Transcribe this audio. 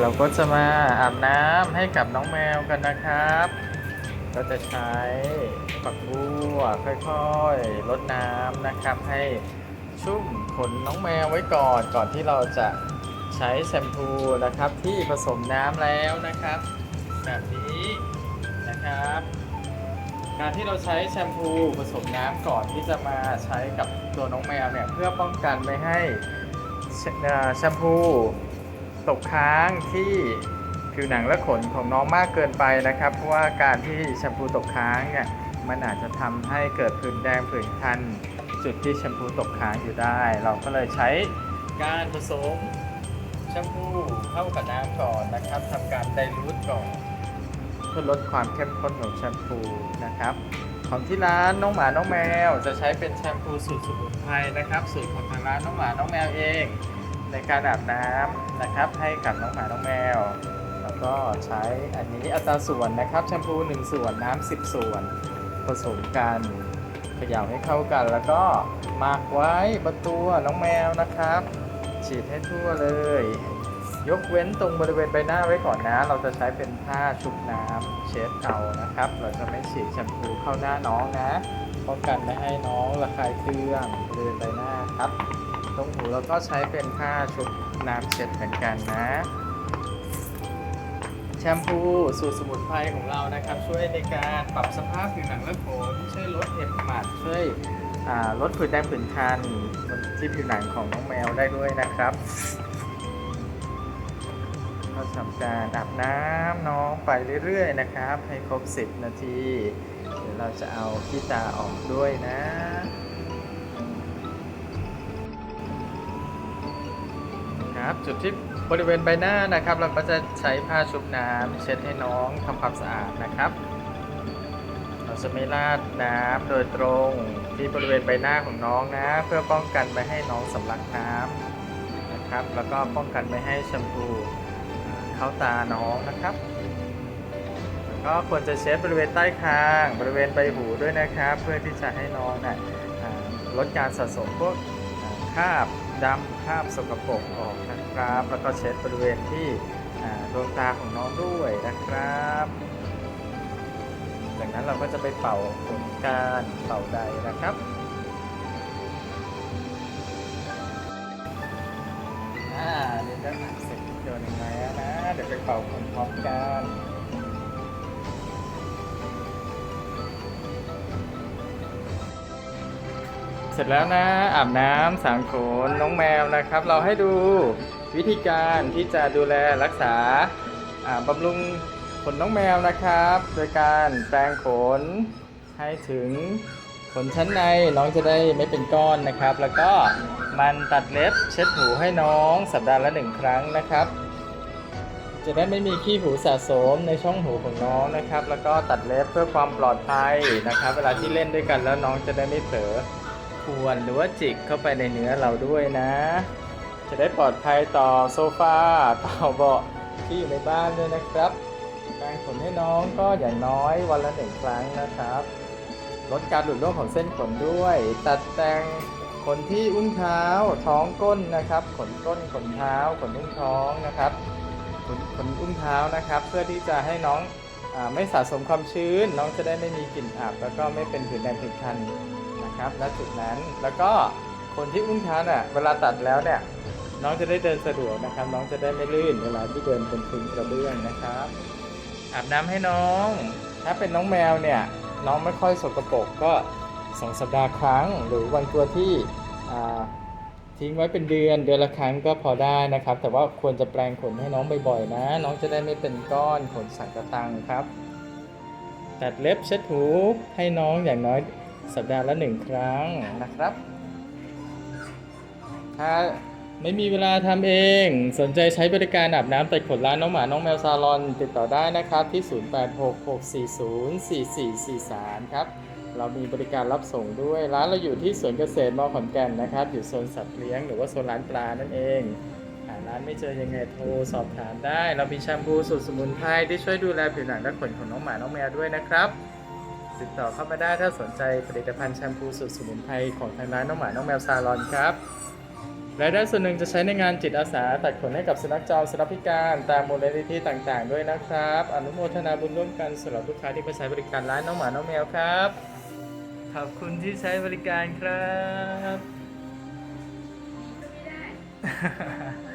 เราก็จะมาอาบน้ำให้กับน้องแมวกันนะครับ ก็จะใช้ฝักบัวค่อยๆลดน้ำนะครับ ให้ชุ่มขนน้องแมวไว้ก่อนก่อนที่เราจะใช้แชมพูนะครับที่ผสมน้ำแล้วนะครับ แบบนี้นะครับ การที่เราใช้แชมพูผสมน้ำก่อนที่จะมาใช้กับตัวน้องแมวเนี่ยเพื่อป้องกันไม่ให้แชเอ่อแชมพู ตกค้างที่ผิวหนังและขนของน้องมากเกินไปนะครับ เพราะว่าการที่แชมพูตกค้างเนี่ยมันอาจจะทำให้เกิดผื่นแดงผื่นคัน จุดที่แชมพูตกค้างอยู่ได้ เราก็เลยใช้การผสมแชมพูเข้ากับน้ำก่อนนะครับทำการไดรูทก่อนเพื่อลดความเข้มข้นของแชมพูนะครับ ของที่ร้านน้องหมาน้องแมว จะใช้เป็นแชมพูสูตรสมุนไพรนะครับ สูตรของทางร้านน้องหมาน้องแมวเอง ในการอาบน้ำนะครับ ให้กับน้องหมาน้องแมว แล้วก็ใช้อันนี้อัตราส่วนนะครับแชมพู 1 ส่วนน้ำ10 ส่วน ผสมกันเขย่าให้เข้ากัน แล้วก็หมักไว้บนตัวน้องแมวนะครับ ฉีดให้ทั่วเลย ยกเว้นตรงบริเวณใบหน้าไว้ก่อนนะ เราจะใช้เป็นผ้าชุบน้ำเช็ดเอานะครับ เราจะไม่ฉีดแชมพูเข้าหน้าน้องนะป้องกันไม่ให้น้องระคายเคืองบริเวณใบหน้าครับ ตรงหูเราก็ใช้เป็นผ้าชุบน้ำเช็ดเหมือนกันนะ แชมพูสูตรสมุนไพรของเรานะครับ ช่วยในการปรับสภาพผิวหนังและขนช่วยลดเห็บหมัดช่วยลดผื่นแดงผื่นคันบนที่ผิวหนังของน้องแมวได้ด้วยนะครับก็ทำการอาบน้ำน้องไปเรื่อยๆนะครับ ให้ครบ 10 นาที เดี๋ยวเราจะเอาขี้ตาออกด้วยนะ ครับ จุดที่บริเวณใบหน้านะครับ เราก็จะใช้ผ้าชุบน้ำเช็ดให้น้องทำความสะอาดนะครับ เราจะไม่ราดน้ำโดยตรงที่บริเวณใบหน้าของน้องนะ เพื่อป้องกันไม่ให้น้องสำลักน้ำนะครับ แล้วก็ป้องกันไม่ให้แชมพูเข้าตาน้องนะครับก็ควรจะเช็ดบริเวณใต้คาง บริเวณใบหูด้วยนะครับ เพื่อที่จะให้น้องนะอ่าลดการสะสมพวกคราบ ดำคราบสกปรกออกนะครับ แล้วก็เช็ดบริเวณที่ดวงตาของน้องด้วยนะครับ จากนั้นเราก็จะไปเป่าขนการเป่าใดนะครับอ่านี่ก็เสร็จโดนยังไงแล้วนะ เดี๋ยวไปเป่าขนพร้อมกัน สร็จแล้วนะ อาบน้ำสางขนน้องแมวนะครับ เราให้ดูวิธีการที่จะดูแลรักษาอ่าบำรุงขนน้องแมวนะครับ โดยการแปรงขนให้ถึงขนชั้นในน้องจะได้ไม่เป็นก้อนนะครับ แล้วก็มันตัดเล็บเช็ดหูให้น้องสัปดาห์ละหนึ่งครั้งนะครับ จะได้ไม่มีขี้หูสะสมในช่องหูของน้องนะครับ แล้วก็ตัดเล็บเพื่อความปลอดภัยนะครับ เวลาที่เล่นด้วยกันแล้วน้องจะได้ไม่เผลอ ควรหรือว่าจิกเข้าไปในเนื้อเราด้วยนะ จะได้ปลอดภัยต่อโซฟาต่อเบาะที่อยู่ในบ้านด้วยนะครับแปรขนให้น้องก็อย่างน้อยวันละหนึ่งครั้งนะครับลดการหลุดร่วงของเส้นขนด้วย ตัดแต่งขนที่อุ้งเท้า ท้องก้นนะครับ ขนก้นขนเท้า ขนอุ้งท้องนะครับ ขนขนอุ้งเท้านะครับ เพื่อที่จะให้น้องอไม่สะสมความชื้น น้องจะได้ไม่มีกลิ่นอับแล้วก็ไม่เป็นผื่นแดงผื่นคัน นะครับณจุดนั้นแล้วก็คนที่อุ้งเท้าน่ะเวลาตัดแล้วเนี่ยน้องจะได้เดินสะดวกนะครับ น้องจะได้ไม่ลื่นเวลาที่เดินบนพื้นกระเบื้องนะครับ อาบน้ำให้น้อง ถ้าเป็นน้องแมวเนี่ยน้องไม่ค่อยสกปรกก็สองสัปดาห์ครั้ง หรือวันตัวที่ทิ้งไว้เป็นเดือนเดือนละครั้งก็พอได้นะครับ แต่ว่าควรจะแปรงขนให้น้องบ่อยๆนะ น้องจะได้ไม่เป็นก้อนขนสังกะตังครับ ตัดเล็บเช็ดหูให้น้องอย่างน้อย สัปดาห์ละหนึ่งครั้งนะครับ ถ้าไม่มีเวลาทำเอง สนใจใช้บริการอาบน้ำตัดขนร้านน้องหมา น้องแมวซาลอน ติดต่อได้นะครับที่ 0866404443 ครับ เรามีบริการรับส่งด้วย ร้านเราอยู่ที่สวนเกษตรมอขอนแก่นนะครับ อยู่โซนสัตว์เลี้ยงหรือว่าโซนร้านปลานั่นเองหาร้านไม่เจอยังไงโทรสอบถามได้ เรามีแชมพูสูตรสมุนไพรที่ช่วยดูแลผิวหนังและขนของน้องหมา น้องแมวด้วยนะครับ ติดต่อเข้ามาได้ถ้าสนใจผลิตภัณฑ์แชมพูสูตรสมุนไพรของทางร้านน้องหมา น้องแมวซาลอนครับรายได้ส่วนหนึ่งจะใช้ในงานจิตอาสาตัดขนให้กับสุนัขจรสุนัขพิการ ตามมูลนิธิต่างๆ ด้วยนะครับ อนุโมทนาบุญร่วมกันสำหรับลูกค้าที่ไปใช้บริการร้านน้องหมา น้องแมวครับ ขอบคุณที่ใช้บริการครับ